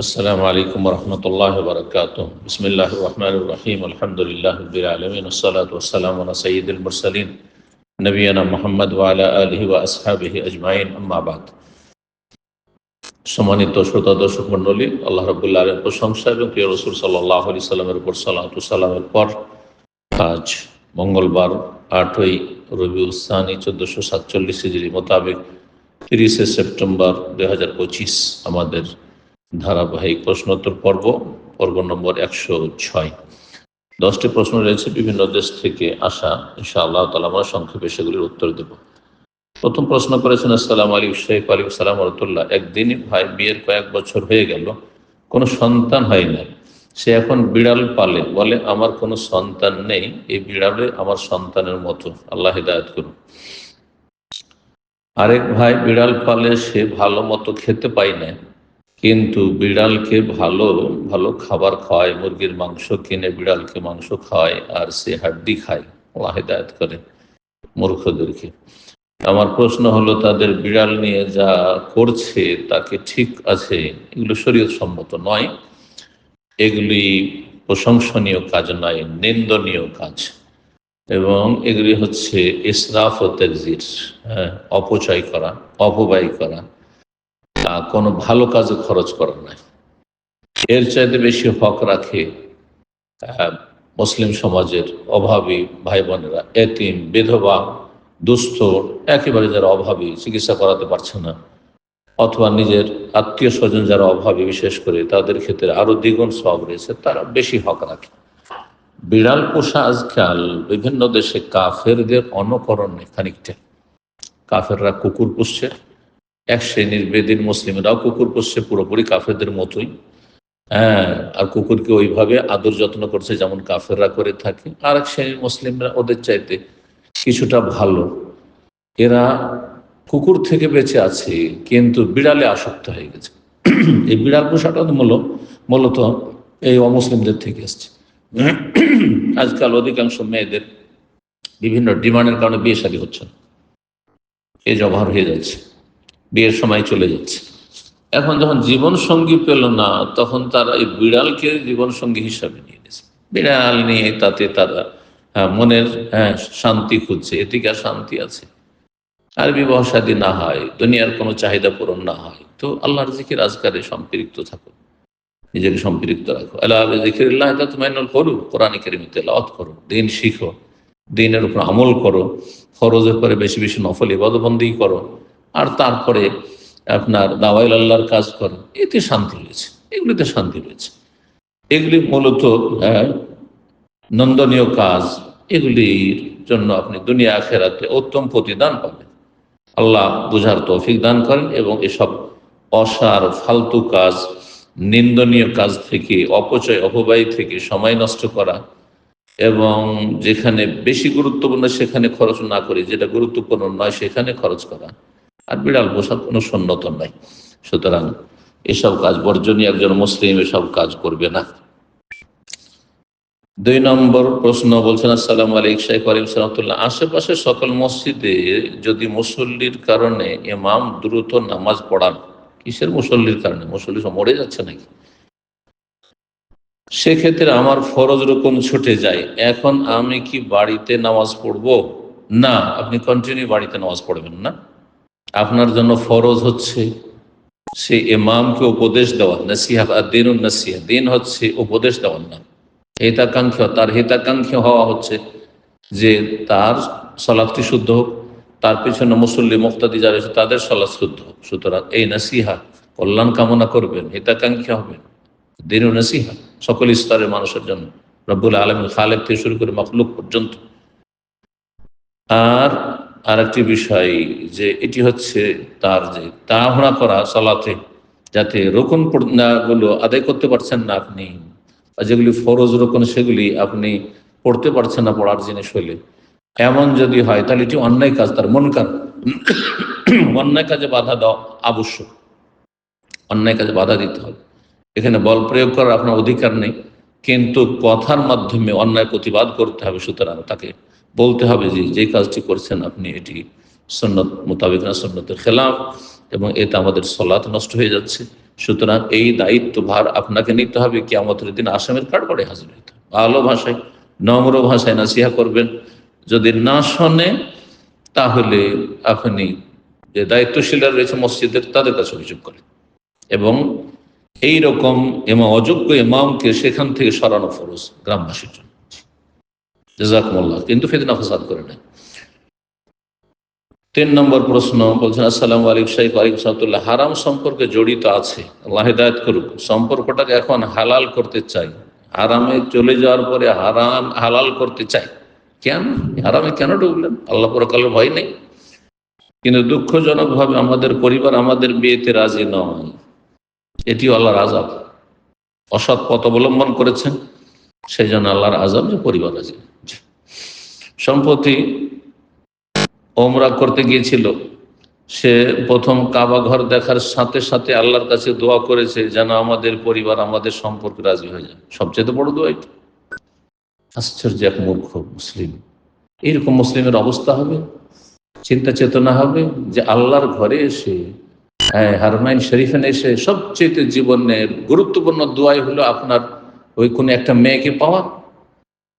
السلام عليكم ورحمة الله وبركاته بسم الله الرحمن الرحيم الحمد لله رب العالمين والصلاة والسلام على سيد المرسلين نبينا محمد وعلى آله وأصحابه أجمعين أما بعد সম্মানিত শ্রোতা দর্শক মন্ডলী আল্লাহ রবুল্লাহ আলের প্রশংসা এবং প্রিয় রসুল সাল্লাহ আলি সাল্লামের উপর সালাতু সালামের পর আজ মঙ্গলবার আটই রবি উস্তানি চোদ্দশো সাতচল্লিশ হিজড়ি মোতাবেক তিরিশে সেপ্টেম্বর দুই হাজার পঁচিশ আমাদের ধারাবাহিক প্রশ্নোত্তর পর্ব পর্ব নম্বর একশো ছয়। দশটি প্রশ্ন রয়েছে, বিভিন্ন দেশ থেকে আসা। ইনশা আল্লাহ তালা আমরা সংক্ষেপে সেগুলির উত্তর দেব। প্রথম প্রশ্ন করেছেন, আসসালাম আলী শেখ আলী সালাম রতুল্লাহ একদিনই ভাই বিয়ের কয়েক বছর হয়ে গেল, কোনো সন্তান হয় না সে এখন বিড়াল পালে, বলে, আমার কোনো সন্তান নেই, এই বিড়ালে আমার সন্তানের মতো। আল্লাহ হিদায়ত করুন। আরেক ভাই, বিড়াল পালে সে ভালো মতো খেতে পায় না কিন্তু বিড়ালকে ভালো ভালো খাবার খাওয়ায় মুরগির মাংস কিনে বিড়ালকে মাংস খাওয়ায় আর সে হাড্ডি খায়, আল্লাহ হিদায়ত করে মূর্খদেরকে। আমার প্রশ্ন হলো, তাদের বিড়াল নিয়ে যা করছে, তাকে ঠিক আছে? এগুলো শরীয়ত সম্মত নয়। এগুলি প্রশংসনীয় কাজ নয়, নিন্দনীয় কাজ। এবং এগুলি হচ্ছে ইসরাফ ও তেজির হ্যাঁ অপচয় করা, অপব্যয় করা। কোনো ভালো কাজে খরচ করা নাই। এর চাইতে বেশি হক রাখে মুসলিম সমাজের অভাবী ভাই বোনেরা এতিম, বিধবা, দুস্থ, একেবারে যারা অভাবী চিকিৎসা করাতে পারছে না, অথবা নিজের আত্মীয় স্বজন যারা অভাবী, বিশেষ করে তাদের ক্ষেত্রে আরও দ্বিগুণ সব রয়েছে, তারা বেশি হক রাখে। বিড়াল, পোষা, আজকাল বিভিন্ন দেশে কাফেরদের অনুকরণে খানিকটা, কাফেররা কুকুর পুষছে এক শ্রেণির বেদিন মুসলিমরাও কুকুর পুষছে পুরোপুরি কাফেরদের মতোই। হ্যাঁ আর কুকুরকে ওইভাবে আদর যত্ন করছে যেমন কাফেররা করে থাকে। আর এক শ্রেণির মুসলিমরা ওদের চাইতে কিছুটা ভালো। এরা কুকুর থেকে বেঁচে আছে, কিন্তু বিড়ালে আসক্ত হয়ে গেছে। এই বিড়াল পোষাটা মূল মূলত এই অমুসলিমদের থেকে এসছে। আজকাল অধিকাংশ মেয়েদের বিভিন্ন ডিমান্ডের কারণে বিয়ে শাদী হচ্ছে না। এই জবহার হয়ে যাচ্ছে। বিয়ের সময় চলে যাচ্ছে। এখন যখন জীবন সঙ্গী পেল না, তখন তারা এই বিড়ালকে জীবন সঙ্গী হিসাবে নিয়ে নিয়েছে। বিড়াল নিয়ে তাতে তারা মনের হ্যাঁ শান্তি খুঁজছে। আর শান্তি আছে? আর বিবাহ শাদী না হয়, দুনিয়ার কোনো চাহিদা পূরণ না হয়, তো আল্লাহর জিকির আজকারে সম্পৃক্ত থাকো। নিজেকে সম্পৃক্ত রাখো। আল্লাহ জিকির তোমার করো কোরআন কেরিমিতে লাওয়াত করো, দিন শিখো, দিনের উপর আমল করো, ফরজের পরে বেশি বেশি নফল ইবাদবন্দি করো। আর তারপরে আপনার দাওয়াইল আল্লাহর কাজ করো, এতে শান্তি রয়েছে, এগুলিতে শান্তি রয়েছে। এগুলি মূলত নন্দনীয় কাজ, এগুলির জন্য আপনি দুনিয়া আখেরাতে উত্তম প্রতিদান পাবেন। আল্লাহ বুঝার তৌফিক দান করেন এবং এসব অসার, ফালতু কাজ, নিন্দনীয় কাজ থেকে, অপচয়, অপব্যয় থেকে সময় নষ্ট করা এবং যেখানে বেশি গুরুত্বপূর্ণ সেখানে খরচ না করে, যেটা গুরুত্বপূর্ণ নয় সেখানে খরচ করা। আর বিড়াল পোষার কোনো সন্ন্যত নাই। সুতরাং এসব কাজ বর্জনীয় একজন মুসলিম এসব কাজ করবে না। দুই নম্বর প্রশ্ন বলছেন, আসসালাম আলাইক শাহ আলিম সালামতুল্লাহ আশেপাশে সকল মসজিদে যদি মুসল্লির কারণে ইমাম দ্রুত নামাজ পড়ান, কিসের মুসল্লির কারণে? মুসল্লি সব মরে যাচ্ছে নাকি? সেক্ষেত্রে আমার ফরজ রকম ছুটে যায়। এখন আমি কি বাড়িতে নামাজ পড়ব? না, আপনি কন্টিনিউ বাড়িতে নামাজ পড়বেন না। আপনার জন্য ফরজ হচ্ছে সে ইমামকে উপদেশ দেওয়া, নাসিহা দিন নাসিহা, দিন হচ্ছে উপদেশ দেওয়ার না। হিতাকাঙ্ক্ষী, তার হিতাকাঙ্ক্ষী হওয়া হচ্ছে যে তার সলাফটি শুদ্ধ হোক, তার পিছনে মুসল্লি, মুক্তাদি যারা রয়েছে তাদের সলাৎ শুদ্ধ হোক। সুতরাং এই নাসিহা কল্যাণ কামনা করবেন, হিতাকাঙ্ক্ষী হবেন দিন নাসিহা, সকল স্তরের মানুষের জন্য। রব্বুল আলম খালেক থেকে শুরু করে মখলুক পর্যন্ত। আর আরেকটি বিষয় যে এটি হচ্ছে তার যে তাড়াহুড়া করা চলাতে যাতে রোকনগুলো আদায় করতে পারছেন না আপনি যেগুলি ফরজ রোকন, সেগুলি আপনি পড়তে পারছেন না পড়ার জিনিস হইলে। এমন যদি হয়, তাহলে এটি অন্যায় কাজ, তার মন কাজ অন্যায় কাজে বাধা দেওয়া আবশ্যক। অন্যায় কাজে বাধা দিতে হবে। এখানে বল প্রয়োগ করার আপনার অধিকার নেই, কিন্তু কথার মাধ্যমে অন্যায় প্রতিবাদ করতে হবে, সুতরাং তাকে বলতে হবে যে যে কাজটি করছেন আপনি এটি সন্ন্যত মোতাবেক না সন্ন্যতের খেলাফ এবং এতে আমাদের সলাৎ নষ্ট হয়ে যাচ্ছে। সুতরাং এই দায়িত্ব ভার আপনাকে নিতে হবে কি আমাদের দিন আসামের কাঠগড়ে হাজির হইতে। ভালো ভাষায়, নম্র ভাষায় নাসিহা করবেন। যদি না শোনে, তাহলে আপনি যে দায়িত্বশীলরা রয়েছে মসজিদের, তাদের কাছে অভিযোগ করেন। এবং এই রকম এমা অযোগ্য ইমামকে সেখান থেকে সরানো ফরজ গ্রামবাসীর জন্য। জাজাকুমুল্লাহ। কিন্তু ফেতনা ফাসাদ করে নেয় তিন নম্বর প্রশ্ন বলছেন, আসসালাম আলাইকুম শাহিক আলিক সাহতুল্লাহ হারাম সম্পর্কে জড়িত আছে। আল্লাহ হেদায়ত করুক। সম্পর্কটাকে এখন হালাল করতে চাই। হারামে চলে যাওয়ার পরে হারাম, হালাল করতে চাই। কেন? হারামে কেন ঢুকলেন আল্লাহ পরকালের ভয় নেই। কিন্তু দুঃখজনকভাবে আমাদের পরিবার আমাদের বিয়েতে রাজি নয়। এটিও আল্লাহর আজাব অসৎ পথ অবলম্বন করেছেন। সেই জন্য আল্লাহর আজাব যে পরিবার রাজি। সম্প্রতি ওমরা করতে গিয়েছিল। সে প্রথম কাবা ঘর দেখার সাথে সাথে আল্লাহর কাছে দোয়া করেছে যেন আমাদের পরিবার, আমাদের সম্পর্ক রাজি হয়ে যায়। সবচেয়ে বড় দোয়া এটা। আশ্চর্য এক মূর্খ মুসলিম। এইরকম মুসলিমের অবস্থা হবে? চিন্তা চেতনা হবে যে আল্লাহর ঘরে এসে হ্যাঁ হারমাইন শরীফে এসে সবচেয়ে জীবনের গুরুত্বপূর্ণ দোয়াই হলো আপনার ওই কোনো একটা মেয়েকে পাওয়া।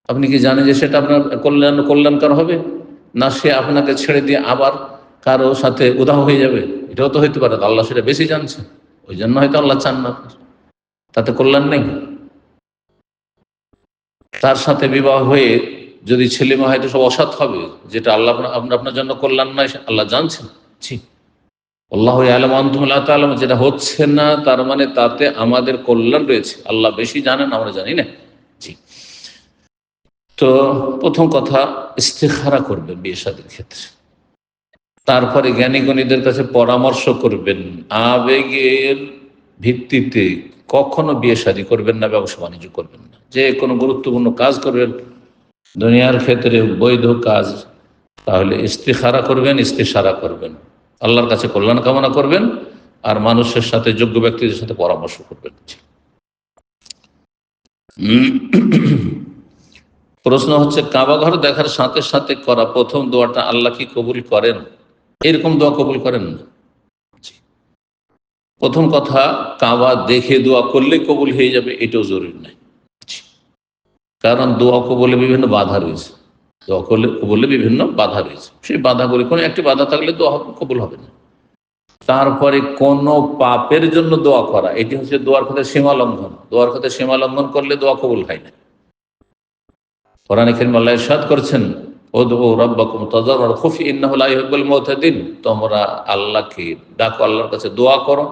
আপনি কি জানেন যে সেটা আপনার কল্যাণ, কল্যাণকর হবে? না, সে আপনাকে ছেড়ে দিয়ে আবার কারও সাথে উদাহ হয়ে যাবে? এটাও তো হইতে পারে, আল্লাহ সেটা বেশি জানছে। ওই জন্য হয়তো আল্লাহ চান না তাতে কল্যাণ নেই। তার সাথে বিবাহ হয়ে যদি ছেলে মেয়ে হয়তো সব অসৎ হবে। যেটা আল্লাহ আপনার আপনার জন্য কল্যাণ নয় আল্লাহ জানছেন। জি আল্লাহ আলম আন্তমুল্লাহ তালম যেটা হচ্ছে না, তার মানে তাতে আমাদের কল্যাণ রয়েছে। আল্লাহ বেশি জানেন, আমরা জানি না। তো প্রথম কথা ইস্তেখারা করবেন বিয়ে শাদীর ক্ষেত্রে। তারপরে জ্ঞানী গণীদের কাছে পরামর্শ করবেন, আবেগের ভিত্তিতে কখনো বিয়ে শাদী করবেন না, ব্যবসা বাণিজ্য করবেন না। যে কোনো গুরুত্বপূর্ণ কাজ করবেন, দুনিয়ার ক্ষেত্রে বৈধ কাজ, তাহলে ইস্তেখারা করবেন ইস্তেসারা করবেন। আল্লাহর কাছে কল্যাণ কামনা করবেন, আর মানুষের সাথে, যোগ্য ব্যক্তিদের সাথে পরামর্শ করবেন। প্রশ্ন হচ্ছে, কাবা ঘর দেখার সাথে সাথে করা প্রথম দোয়াটা আল্লাহ কি কবুল করেন? এরকম দোয়া কবুল করেন না। প্রথম কথা, কাবা দেখে দোয়া করলে কবুল হয়ে যাবে, এটাও জরুরি নাই কারণ দোয়া কবলে বিভিন্ন বাধা রয়েছে। দোয়া করলে, কবলে বিভিন্ন বাধা রয়েছে। সেই বাধাগুলি, কোনো একটি বাধা থাকলে দোয়া কবুল হবে না। তারপরে কোন পাপের জন্য দোয়া করা, এটি হচ্ছে দোয়ার ক্ষেত্রে সীমা দোয়ার ক্ষেত্রে সীমা লঙ্ঘন করলে দোয়া কবুল হয় না। কোরআন করিম আল্লাহ ইরশাদ করছেন ওদউ রাব্বাকুম তাজাররুন খুফি ইন্নাহু লা ইউহিব্বুল মুতাদিন তোমরা আল্লাহকে ডাকো আল্লাহর কাছে দোয়া করো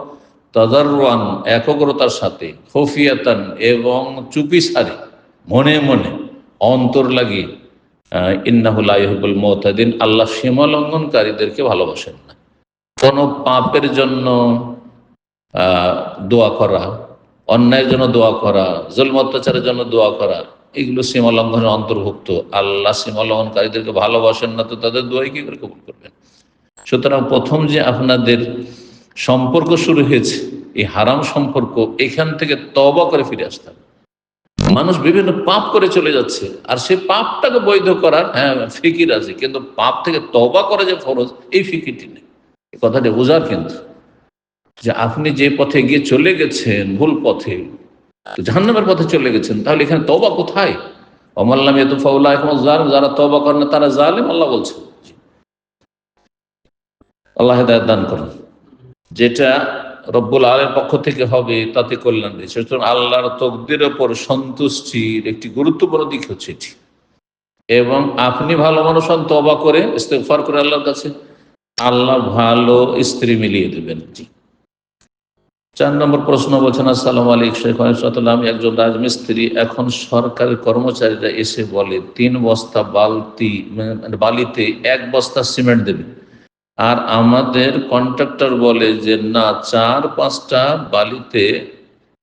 তাজাররুন একগ্রতার সাথে খুফিয়াতান এবং চুপি সারে মনে মনে অন্তর লাগিয়ে আহ, ইন্নাহু লা ইউহিব্বুল আল্লাহ সীমা লঙ্ঘনকারীদেরকে ভালোবাসেন না। কোন পাপের জন্য দোয়া করা অন্যায়ের জন্য দোয়া করা জুলম অত্যাচারের জন্য দোয়া করা এগুলো সীমা লঙ্ঘনের অন্তর্ভুক্ত। আল্লাহ সীমা লঙ্ঘনকারীদেরকে ভালোবাসেন না, তো তাদের দোয়াই কি করে কবুল করবেন? সুতরাং প্রথম যে আপনাদের সম্পর্ক শুরু হয়েছে, এই হারাম সম্পর্ক, এখান থেকে তবা করে ফিরে আসতে হবে। মানুষ বিভিন্ন পাপ করে চলে যাচ্ছে, আর সে পাপটাকে বৈধ করার হ্যাঁ ফিকির আছে, কিন্তু পাপ থেকে তবা করা যে ফরজ, এই ফিকিরটি নেই। কথাটা বোঝার কিন্তু যে আপনি যে পথে গিয়ে চলে গেছেন, ভুল পথে জাহান্নামের পথে চলে গেছেন, তাহলে এখানে তবা কোথায়? অমাল্লাম ফাউলা যারা তবা করে না তারা জালেম, আল্লাহ বলছেন। আল্লাহ হেদায়ত দান করেন। যেটা রব্বুল আলের পক্ষ থেকে হবে, তাতে কল্যাণ রয়েছে সুতরাং আল্লাহর তকদির ওপর সন্তুষ্টির একটি গুরুত্বপূর্ণ দিক হচ্ছে এটি। এবং আপনি ভালো মানুষ হন তবা করে ইস্তেফার করে আল্লাহর কাছে। আল্লাহ ভালো স্ত্রী মিলিয়ে দেবেন। জি। চার নম্বর প্রশ্ন বলছেন, আসসালাম আলাইক শেখ আমি একজন রাজমিস্ত্রি। এখন সরকারের কর্মচারীরা এসে বলে, তিন বস্তা বালতি মানে বালিতে এক বস্তা সিমেন্ট দেবে। আর আমাদের কন্ট্রাক্টর বলে যে, না, চার পাঁচটা বালিতে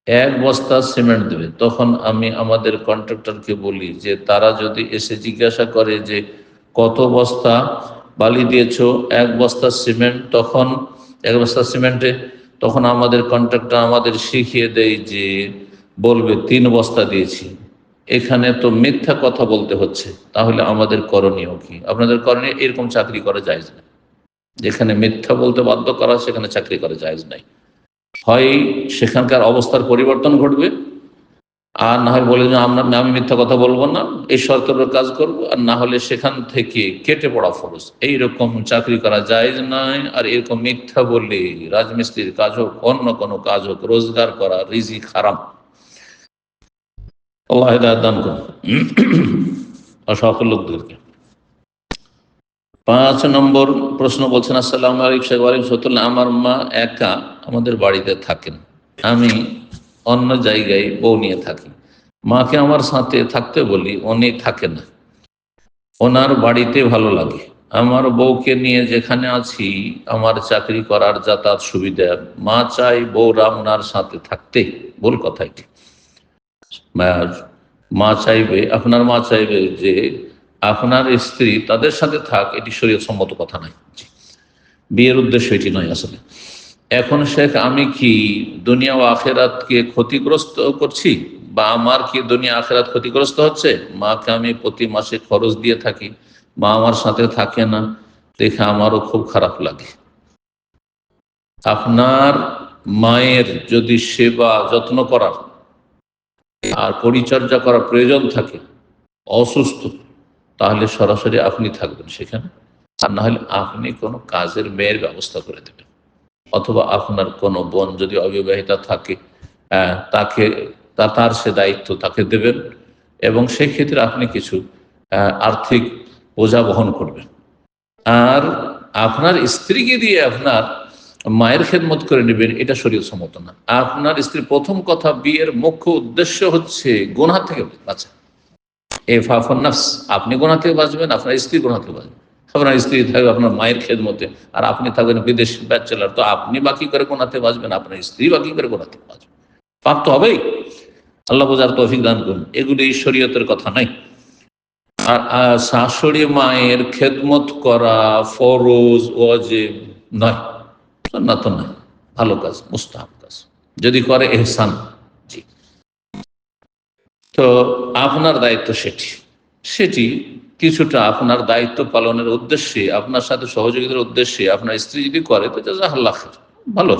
এক বস্তা সিমেন্ট দেবে। তখন আমি আমাদের কন্ট্রাক্টরকে বলি যে, তারা যদি এসে জিজ্ঞাসা করে যে, কত বস্তা বালি দিয়েছ, এক বস্তা সিমেন্ট? তখন এক বস্তা সিমেন্টে তখন আমাদের কন্ট্রাক্টর আমাদের শিখিয়ে দেয় যে বলবে, তিন বস্তা দিয়েছি। এখানে তো মিথ্যা কথা বলতে হচ্ছে। তাহলে আমাদের করণীয় কি? আপনাদের করণীয় এরকম চাকরি করা যায় না। যেখানে মিথ্যা বলতে বাধ্য করা, সেখানে চাকরি করা যায় নাই। হয় সেখানকার অবস্থার পরিবর্তন ঘটবে আর না হয় বলে আমরা আমি মিথ্যা কথা বলব না, এই শর্তের কাজ করব, আর না হলে সেখান থেকে কেটে পড়া ফরজ। এইরকম চাকরি করা যায় নাই, আর এরকম মিথ্যা বললে রাজমিস্ত্রির কাজ হোক, অন্য কোনো কাজ হোক, রোজগার করা রিজি খারাপ আল্লাহ দান অসফল লোকদেরকে। পাঁচ নম্বর প্রশ্ন বলছেন, আসসালাম আলাইকুম শেখ আলিম সতুল্লাহ আমার মা একা আমাদের বাড়িতে থাকেন। আমি অন্য জায়গায় বউ নিয়ে থাকি। মাকে আমার সাথে থাকতে বলি উনি থাকে না। ওনার বাড়িতে ভালো লাগে। আমার বউকে নিয়ে যেখানে আছি, আমার চাকরি করার যাতায়াত সুবিধা। মা চাই বউরা ওনার সাথে থাকতে। ভুল কথা মা চাইবে, আপনার মা চাইবে যে আপনার স্ত্রী তাদের সাথে থাক, এটি শরীর সম্মত কথা নয়। বিয়ের উদ্দেশ্য এটি নয় আসলে। এখন শেখ, আমি কি দুনিয়া ও আখেরাতকে ক্ষতিগ্রস্ত করছি? বা আমার কি দুনিয়া আখেরাত ক্ষতিগ্রস্ত হচ্ছে? মাকে আমি প্রতি মাসে খরচ দিয়ে থাকি, মা আমার সাথে থাকে না, দেখে আমারও খুব খারাপ লাগে। আপনার মায়ের যদি সেবা যত্ন করার আর পরিচর্যা করার প্রয়োজন থাকে, অসুস্থ, তাহলে সরাসরি আপনি থাকবেন সেখানে। আর না হলে আপনি কোনো কাজের মেয়ের ব্যবস্থা করে দেবেন। অথবা আপনার কোনো বোন যদি অবিবাহিতা থাকে তাকে তার সে দায়িত্ব তাকে দেবেন এবং সেক্ষেত্রে আপনি কিছু আর্থিক বোঝা বহন করবেন। আর আপনার স্ত্রীকে দিয়ে আপনার মায়ের খেদমত করে নেবেন, এটা শরীর সম্মত না। আপনার স্ত্রী প্রথম কথা বিয়ের মুখ্য উদ্দেশ্য হচ্ছে গোনা থেকে বাঁচা। এ ফাফনাফস আপনি গোনা থেকে বাঁচবেন, আপনার স্ত্রী গোনা থেকে বাঁচবেন। আপনার স্ত্রী থাকবে আপনার মায়ের খেদমতে, আর আপনি থাকবেন বিদেশ ব্যাচেলার, তো আপনি বাকি করে গোনাতে বাঁচবেন? আপনার স্ত্রী বাকি করে গোনাতে বাঁচবেন পাপ তো হবেই। আল্লাহ বোঝার তৌফিক দান করুন। এগুলি শরীয়তের কথা নাই। আর শাশুড়ি মায়ের খেদমত করা ফরজ, ওয়াজিব নয়। না তো নয় ভালো কাজ, মুস্তাহাব কাজ। যদি করে এহসান, জি। তো আপনার দায়িত্ব সেটি। সেটি কিছুটা আপনার দায়িত্ব পালনের উদ্দেশ্যে, আপনার সাথে সহযোগিতার উদ্দেশ্যে আপনার স্ত্রী যদি করে, তো জাহাল্লাহ ভালো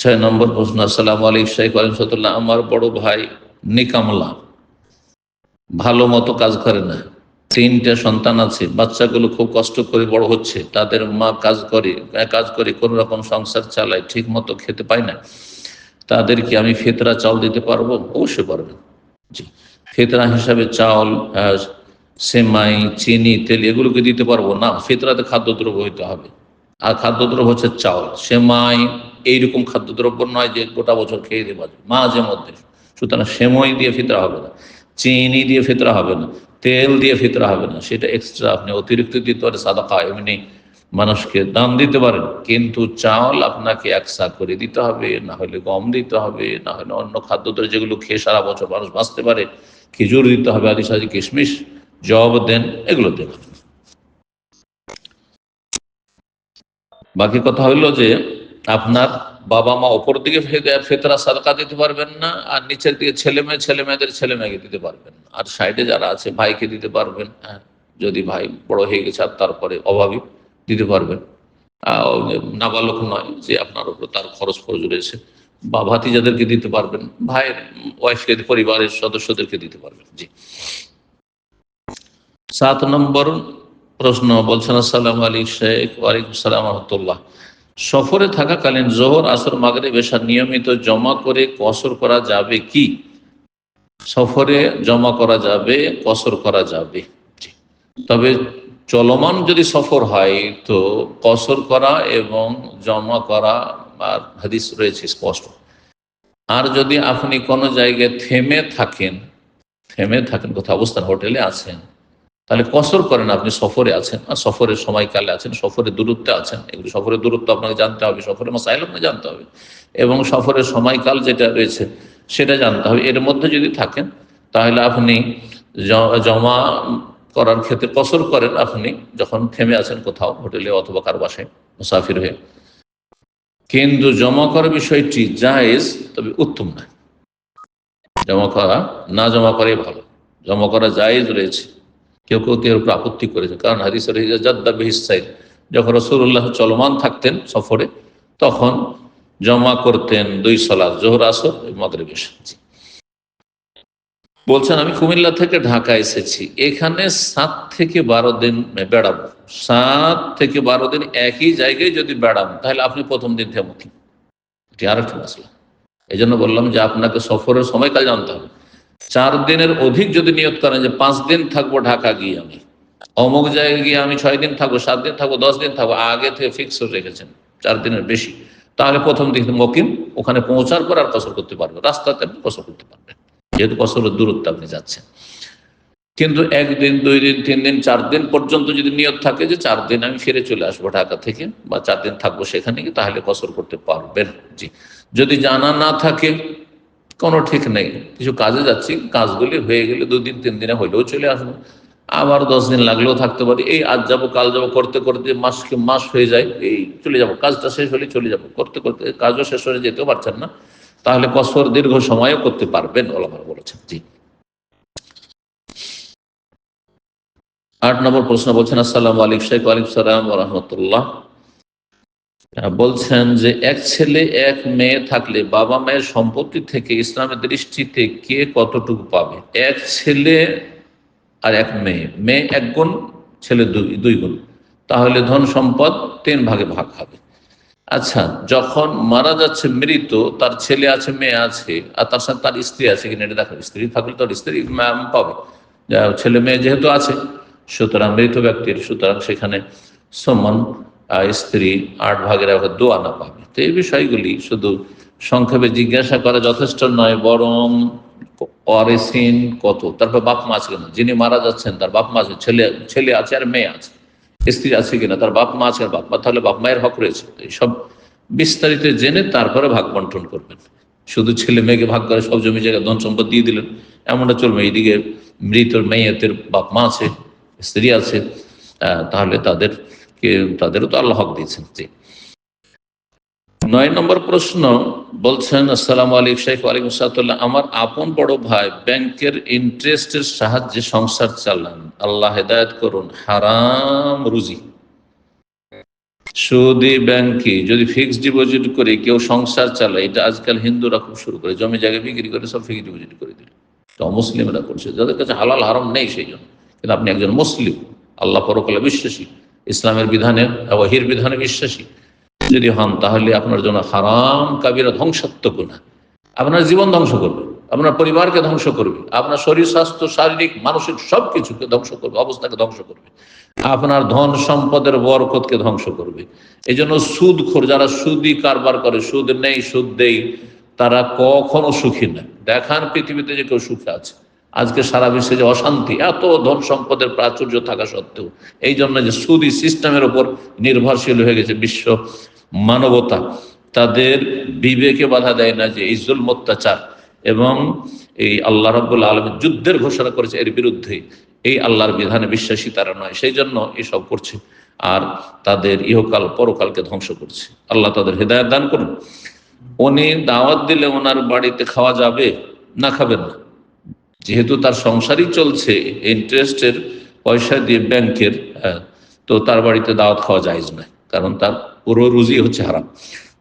ছয় নম্বর প্রশ্ন, আসসালাম আলাইকুম শাহ আলিম সতুল্লাহ আমার বড় ভাই নিকামলা। ভালো মতো কাজ করে না। তিনটা সন্তান আছে। বাচ্চাগুলো খুব কষ্ট করে বড় হচ্ছে। তাদের মা কাজ করে কাজ করে কোন রকম সংসার চালায় ঠিক মতো খেতে পায় না। তাদেরকে আমি ফেতরা চাউল দিতে পারব? অবশ্যই পারবেন জি। ফেতরা হিসাবে চাউল সেমাই, চিনি, তেল এগুলোকে দিতে পারব না। ফেতরাতে খাদ্যদ্রব্য হইতে হবে। আর খাদ্যদ্রব্য হচ্ছে চাউল। সেমাই এইরকম খাদ্যদ্রব্য নয় যে গোটা বছর খেয়ে দেওয়া মাঝে মধ্যে। সুতরাং সেমই দিয়ে ফিতরা হবে না। চিনি দিয়ে ফিতরা হবে না। তেল দিয়ে ফিতরা হবে না। সেটা এক্সট্রা আপনি অতিরিক্ত দিতে পারে সাদা এমনি মানুষকে দাম দিতে পারেন, কিন্তু চাউল আপনাকে একসা করে দিতে হবে, না হলে গম দিতে হবে, না হলে অন্য খাদ্যদ্রব্য যেগুলো খেয়ে সারা বছর মানুষ বাঁচতে পারে, খেজুর দিতে হবে, আদি সাজি, কিশমিশ, জব দেন, এগুলো দেন। বাকি কথা হইল যে, আপনার বাবা মা ওপর দিকে ফেতরা সাদকা দিতে পারবেন না, আর নিচের দিকে ছেলে মেয়ে, ছেলে মেয়েদের ছেলে মেয়েকে দিতে পারবেন আর সাইডে যারা আছে, ভাইকে দিতে পারবেন যদি ভাই বড় হয়ে গেছে, আর তারপরে অভাবী দিতে পারবেন। নাবালক নয় যে আপনার উপর তার খরচ ফরজ রয়েছে। বা ভাতি যাদেরকে দিতে পারবেন, ভাইয়ের ওয়াইফকে পরিবারের সদস্যদেরকে দিতে পারবেন, জি। সাত নম্বর প্রশ্ন, বলছেন, আসসালাম আলী শেখ ওয়ালাইকুম সালাম রহমতুল্লাহ। সফরে থাকাকালীন জোহর, আসর মাগরে বেশা নিয়মিত জমা করে কসর করা যাবে কি? সফরে জমা করা যাবে, কসর করা যাবে তবে চলমান যদি সফর হয়, তো কসর করা এবং জমা করা আর হাদিস রয়েছে স্পষ্ট। আর যদি আপনি কোনো জায়গায় থেমে থাকেন থেমে থাকেন, কোথাও অবস্থান, হোটেলে আছেন, তাহলে কসর করেন আপনি, সফরে আছেন। আর সফরের সময়কালে আছেন, সফরের দূরত্বে আছেন। এগুলো সফরের দূরত্ব আপনাকে জানতে হবে, সফরের মাসাইল আপনাকে জানতে হবে। এবং সফরের সময়কাল যেটা রয়েছে, সেটা জানতে হবে। এর মধ্যে যদি থাকেন, তাহলে আপনি জমা করার ক্ষেত্রে কসর করেন আপনি যখন থেমে আছেন কোথাও হোটেলে অথবা কার বাসায়, মুসাফির হয়ে। কিন্তু জমা করার বিষয়টি জায়েজ, তবে উত্তম নয়। জমা করা, না জমা করাই ভালো। জমা করা জায়েজ রয়েছে। কেউ কেউ কেউ আপত্তি করেছে কারণ হাদিসের জাদ্দা বেহিসাইল যখন রসুল্লাহ চলমান থাকতেন সফরে, তখন জমা করতেন দুই সলার জোহর, আসর মগরব বলছেন, আমি কুমিল্লা থেকে ঢাকা এসেছি। এখানে সাত থেকে বারো দিন বেড়াবো। সাত থেকে বারো দিন একই জায়গায় যদি বেড়াবো, তাহলে আপনি প্রথম দিন থেমো। কি এটি আর একটা মশলা এই জন্য বললাম যে আপনাকে সফরের সময়কাল জানতে হবে। চার দিনের অধিক যদি নিয়োগ করেন যে পাঁচ দিন থাকব ঢাকা গিয়ে আমি। অমুক জায়গায় গিয়ে আমি ছয় দিন থাকব, সাত দিন থাকব, দশ দিন থাকব, আগে থেকে ফিক্স রেখেছেন চার দিনের বেশি। তাহলে প্রথম দিন মকিম, ওখানে পৌঁছার পর আর কসর করতে পারবে রাস্তাতে আপনি কসর করতে পারবেন। যেহেতু কসরের দূরত্ব আপনি যাচ্ছেন। কিন্তু একদিন, দুই দিন, তিন দিন, চার দিন পর্যন্ত যদি নিয়ত থাকে যে চার দিন আমি ফিরে চলে আসব ঢাকা থেকে বা চার দিন থাকব সেখানে গিয়ে, তাহলে কসর করতে পারবেন। জি। যদি জানা না থাকে, কোনো ঠিক নেই। কিছু কাজে যাচ্ছি, কাজগুলি হয়ে গেলে দুদিন তিন দিনে হইলেও চলে আসব। আবার দশ দিন লাগলেও থাকতে পারি। এই আজ যাব, কাল যাব, করতে করতে মাসকে মাস হয়ে যায়, এই চলে যাব। কাজটা শেষ হলে চলে যাব। করতে করতে কাজও শেষ হয়ে যেতেও পারছেন না। তাহলে কসর দীর্ঘ সময়ও করতে পারবেন, ওলামার বলেছেন, জি। আট নম্বর প্রশ্ন বলছেন, আসসালাম আলিক শেখ আলিক সালাম রহমতুল্লাহ। বলছেন যে, এক ছেলে, এক মেয়ে থাকলে বাবা মায়ের সম্পত্তি থেকে, ইসলামের দৃষ্টিতে কে কতটুকু পাবে? এক ছেলে আর এক মেয়ে। মেয়ে এক গুণ, ছেলে দুই দুই গুণ। তাহলে ধন সম্পদ তিন ভাগে ভাগ হবে। আচ্ছা যখন মারা যাচ্ছে মৃত, তার ছেলে আছে, মেয়ে আছে, আর তার সাথে তার স্ত্রী আছে কিনা এটা দেখো স্ত্রী থাকলে তার স্ত্রী পাবে। ছেলে মেয়ে যেহেতু আছে, সুতরাং মৃত ব্যক্তির, সুতরাং সেখানে সমান স্ত্রী আট ভাগের এক দু পাবে। তো এই বিষয়গুলি শুধু সংক্ষেপে জিজ্ঞাসা করা যথেষ্ট নয়, বরং অরেসিন কত? তারপর বাপ মা আছে যিনি মারা যাচ্ছেন, তার বাপ মা আছে, ছেলে ছেলে আছে আর মেয়ে আছে। স্ত্রী আছে কিনা, তার বাপ মা আছে বাপ মা, তাহলে বাপ মায়ের হক রয়েছে। এই সব বিস্তারিত জেনে তারপরে ভাগ বন্টন করবেন। শুধু ছেলে মেয়েকে ভাগ করে সব জমি জায়গা ধন সম্পদ দিয়ে দিলেন, এমনটা চলবে। এইদিকে মৃত মেয়েতের বাপ মা আছে, স্ত্রী আছে তাহলে তাদেরকে, তাদেরও তো আল্লাহ হক দিয়েছেন। জি নয় নম্বর প্রশ্ন বলছেন, আসসালাম আলিক শেখ আলিম সাতুল্লাহ আমার আপন বড় ভাই ব্যাংকের ইন্টারেস্টের সাহায্যে সংসার চালান। আল্লাহ হেদায়ত করুন। হারাম রুজি। সুদি ব্যাংকে যদি ফিক্সড ডিপোজিট করে কেউ সংসার চালায়, এটা আজকাল হিন্দুরা খুব শুরু করে। জমি জায়গায় বিক্রি করে সব ফিক্সড ডিপোজিট করে দিল। তো মুসলিমরা করছে। যাদের কাছে হালাল, হারাম নেই সেই জন্য। কিন্তু আপনি একজন মুসলিম, আল্লাহ পরকালে বিশ্বাসী। ইসলামের বিধানে ওয়াহির বিধানে বিশ্বাসী। যদি হন, তাহলে আপনার জন্য হারাম কাবিরা ধ্বংসাত্মক না আপনার জীবন ধ্বংস করবে, আপনার পরিবারকে ধ্বংস করবে, আপনার শরীর, স্বাস্থ্য, শারীরিক, মানসিক সব কিছুকে ধ্বংস করবে, অবস্থাকে ধ্বংস করবে। আপনার ধন সম্পদের বরকতকে ধ্বংস করবে। এই জন্য সুদ খোর যারা সুদি কারবার করে, সুদ নেই, সুদ দেই, তারা কখনো সুখী না। দেখান পৃথিবীতে যে কেউ সুখে আছে। আজকে সারা বিশ্বে যে অশান্তি, এত ধন সম্পদের প্রাচুর্য থাকা সত্ত্বেও এই জন্য যে সুদি সিস্টেমের ওপর নির্ভরশীল হয়ে গেছে বিশ্ব মানবতা, তাদের বিবেকে বাধা দেয় না যে এই জুল অত্যাচার। এবং এই আল্লাহ রব্বুল আলম যুদ্ধের ঘোষণা করেছে এর বিরুদ্ধে। এই আল্লাহর বিধানে বিশ্বাসী তারা নয় সেই জন্য এসব করছে আর তাদের ইহকাল পরকালকে ধ্বংস করছে। আল্লাহ তাদের হৃদায়ত দান করুন। উনি দাওয়াত দিলে ওনার বাড়িতে খাওয়া যাবে, না খাবেন না। যেহেতু তার সংসারই চলছে, ইন্টারেস্টের পয়সা দিয়ে ব্যাংকের তো তার বাড়িতে দাওয়াত খাওয়া যায় না কারণ তার রুজি হচ্ছে হারাম।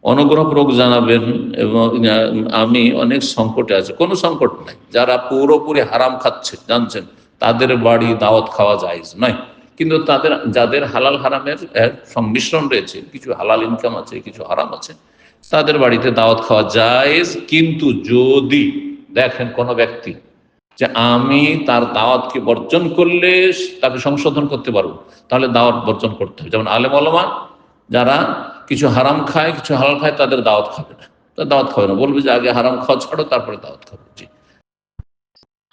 অনুগ্রহপূর্বক জানাবেন এবং আমি অনেক সংকটে আছে। কোনো সংকট নাই। যারা পুরোপুরি হারাম খাচ্ছে, জানছেন, তাদের বাড়ি দাওয়াত খাওয়া যায় নয়। কিন্তু তাদের, যাদের হালাল হারামের সংমিশ্রণ রয়েছে, কিছু হালাল ইনকাম আছে, কিছু হারাম আছে, তাদের বাড়িতে দাওয়াত খাওয়া যায় কিন্তু যদি দেখেন কোনো ব্যক্তি যে আমি তার দাওয়াতকে বর্জন করলে তাকে সংশোধন করতে পারব, তাহলে দাওয়াত বর্জন করতে হবে। যেমন আলেম আলমা যারা কিছু হারাম খায়, কিছু হালাল খায়, তাদের দাওয়াত খাবে না। দাওয়াত খাবে না। বলবে যে আগে হারাম খাওয়া ছাড়ো, তারপরে দাওয়াত খাবে। জি।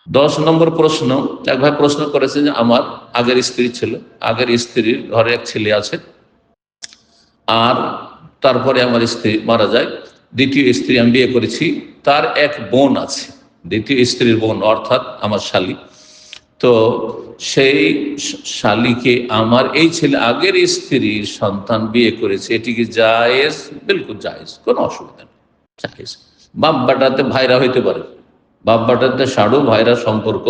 দশ নম্বর প্রশ্ন, এক ভাই প্রশ্ন করেছে যে আমার আগের স্ত্রী ছিল, আগের স্ত্রীর ঘরে এক ছেলে আছে, আর তারপরে আমার স্ত্রী মারা যায়। দ্বিতীয় স্ত্রী আমি বিয়ে করেছি, তার এক বোন আছে। দ্বিতীয় স্ত্রীর বোন, অর্থাৎ আমার শালী। তো সেই শালিকে আমার এই ছেলে আগের স্ত্রীর সন্তান বিয়ে করেছে, এটিকে জায়েজ, বিলকুল জায়েজ, কোনো অসুবিধা নেই, জায়েজ। বাপ বাটাতে ভাইরা হইতে পারে বাপ বাটাতে সাড়ু ভাইরা সম্পর্ক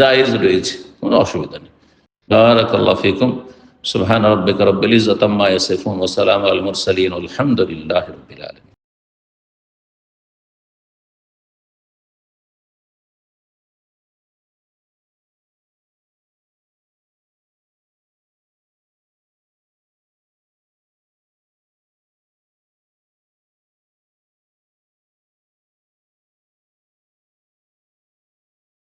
জায়েজ রয়েছে, কোনো অসুবিধা নেই। বারাকাল্লাহ সুবহান রব্বিকা রব্বিল ইজ্জাতি আম্মা ইয়াসিফুন, ওয়া সালামু আলাল মুরসালিন আলহামদুলিল্লাহি রাব্বিল আলামিন।